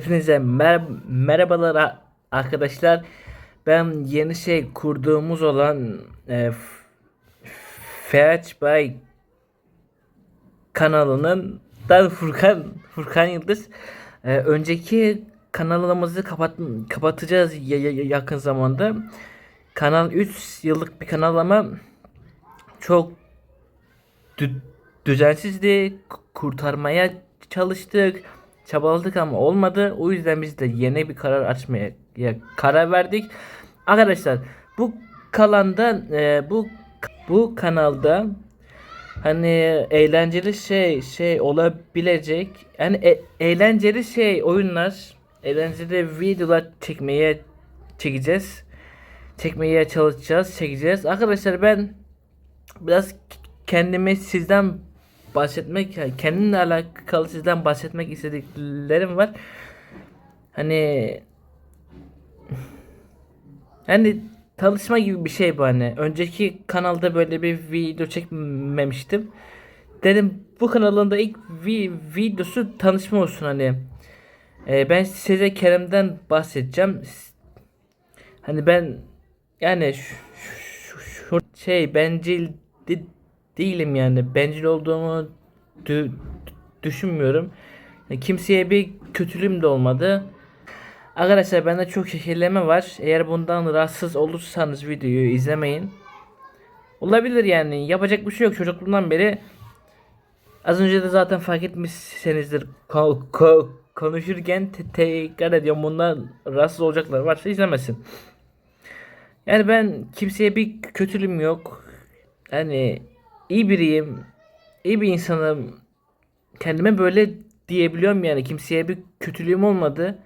Hepinize mer merhabalar arkadaşlar. Ben yeni şey kurduğumuz olan e, Feaç Bay kanalının da Furkan Furkan Yıldız. E, önceki kanalımızı kapat kapatacağız ya- ya- yakın zamanda. Kanal 3 yıllık bir kanal ama çok dü- düzensizdi. Kurtarmaya çalıştık. Çabaladık ama olmadı. O yüzden biz de yeni bir karar açmaya ya, karar verdik. Arkadaşlar bu kalanda e, bu bu kanalda hani eğlenceli şey şey olabilecek yani e- eğlenceli şey oyunlar eğlenceli videolar çekmeye çekeceğiz çekmeye çalışacağız çekeceğiz arkadaşlar ben biraz kendimi sizden bahsetmek yani kendimle alakalı sizden bahsetmek istediklerim var. Hani hani tanışma gibi bir şey bu hani. Önceki kanalda böyle bir video çekmemiştim. Dedim bu kanalın da ilk vi- videosu tanışma olsun hani. Ee, ben size Kerem'den bahsedeceğim. Hani ben yani şu, şu, şu şey bencil değilim yani. Bencil olduğumu dü- düşünmüyorum. Kimseye bir kötülüğüm de olmadı. Arkadaşlar bende çok şekerleme var. Eğer bundan rahatsız olursanız videoyu izlemeyin. Olabilir yani. Yapacak bir şey yok. Çocukluğumdan beri az önce de zaten fark etmişsinizdir. Ko- ko- konuşurken te- tekrar ediyorum. Bundan rahatsız olacaklar varsa izlemesin. Yani ben kimseye bir kötülüğüm yok. Yani iyi biriyim. iyi bir insanım. Kendime böyle diyebiliyorum yani. Kimseye bir kötülüğüm olmadı.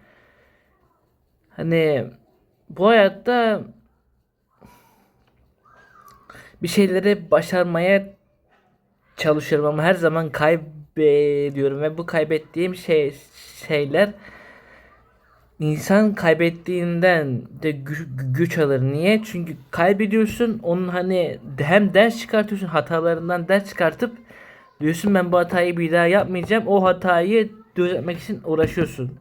Hani bu hayatta bir şeyleri başarmaya çalışıyorum ama her zaman kaybediyorum ve bu kaybettiğim şey şeyler İnsan kaybettiğinden de gü- güç alır. Niye? Çünkü kaybediyorsun. Onun hani hem ders çıkartıyorsun hatalarından ders çıkartıp diyorsun ben bu hatayı bir daha yapmayacağım. O hatayı düzeltmek için uğraşıyorsun.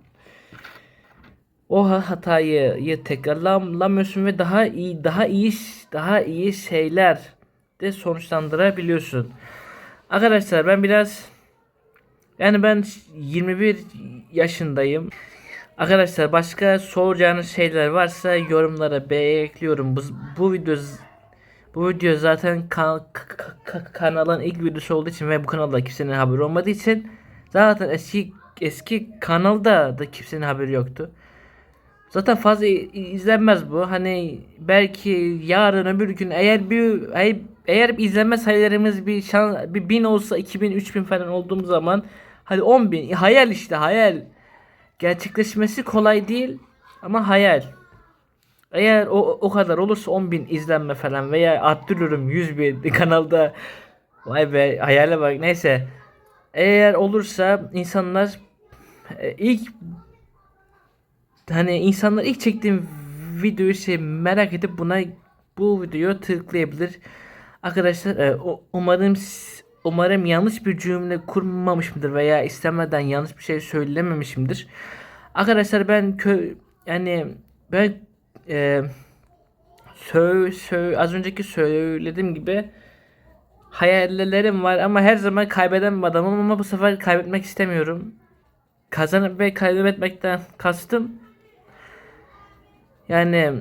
O ha- hatayı tekrarlamıyorsun ve daha iyi daha iyi daha iyi şeyler de sonuçlandırabiliyorsun. Arkadaşlar ben biraz yani ben 21 yaşındayım. Arkadaşlar başka soracağınız şeyler varsa yorumlara bekliyorum. Bu, bu video bu video zaten kan- kanalın ilk videosu olduğu için ve bu kanalda kimsenin haberi olmadığı için zaten eski eski kanalda da kimsenin haberi yoktu. Zaten fazla izlenmez bu. Hani belki yarın öbür gün eğer bir eğer, izlenme sayılarımız bir şan bir bin olsa 2000 3000 falan olduğumuz zaman hadi 10 bin hayal işte hayal gerçekleşmesi kolay değil ama hayal. Eğer o, o kadar olursa 10 bin izlenme falan veya arttırıyorum 100 bin kanalda vay be hayale bak neyse eğer olursa insanlar e, ilk hani insanlar ilk çektiğim videoyu şey merak edip buna bu videoyu tıklayabilir. Arkadaşlar e, umarım umarım yanlış bir cümle kurmamışımdır veya istemeden yanlış bir şey söylememişimdir. Arkadaşlar ben kö yani ben e, sö sö az önceki söylediğim gibi hayallerim var ama her zaman kaybeden bir adamım ama bu sefer kaybetmek istemiyorum. Kazanıp ve kaybetmekten kastım yani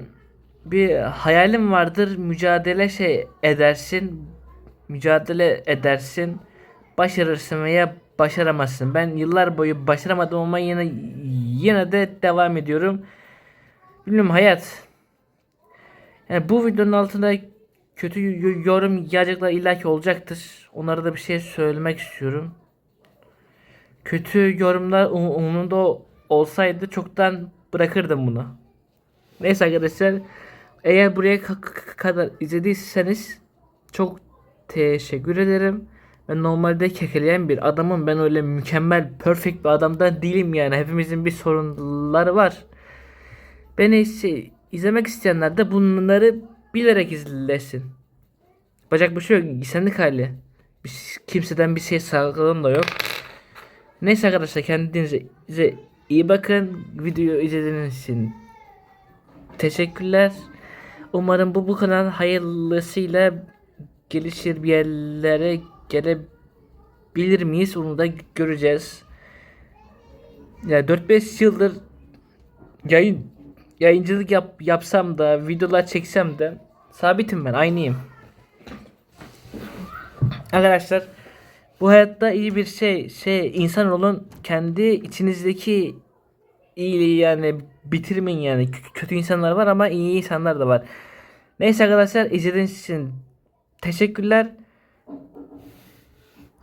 bir hayalim vardır mücadele şey edersin mücadele edersin başarırsın veya başaramazsın. Ben yıllar boyu başaramadım ama yine yine de devam ediyorum. Bilmiyorum hayat. Yani bu videonun altında kötü yorum yazacaklar illaki olacaktır. Onlara da bir şey söylemek istiyorum. Kötü yorumlar um- umurumda olsaydı çoktan bırakırdım bunu. Neyse arkadaşlar eğer buraya ka- ka- kadar izlediyseniz çok teşekkür ederim. Ben normalde kekeleyen bir adamım. Ben öyle mükemmel, perfect bir adamdan değilim yani. Hepimizin bir sorunları var. Beni şey, izlemek isteyenler de bunları bilerek izlesin. Bacak bir şey yok. Senlik hali. Bir- kimseden bir şey sakladığım da yok. Neyse arkadaşlar kendinize iyi bakın. Videoyu izlediğiniz için teşekkürler. Umarım bu bu kanal hayırlısıyla gelişir bir yerlere gelebilir miyiz onu da göreceğiz. Ya 4-5 yıldır yayın yayıncılık yap, yapsam da videolar çeksem de sabitim ben aynıyım. Arkadaşlar bu hayatta iyi bir şey şey insan olun kendi içinizdeki iyiliği yani bitirmeyin yani kötü insanlar var ama iyi insanlar da var. Neyse arkadaşlar izlediğiniz için teşekkürler.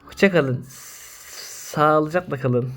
Hoşça kalın. Sağlıcakla kalın.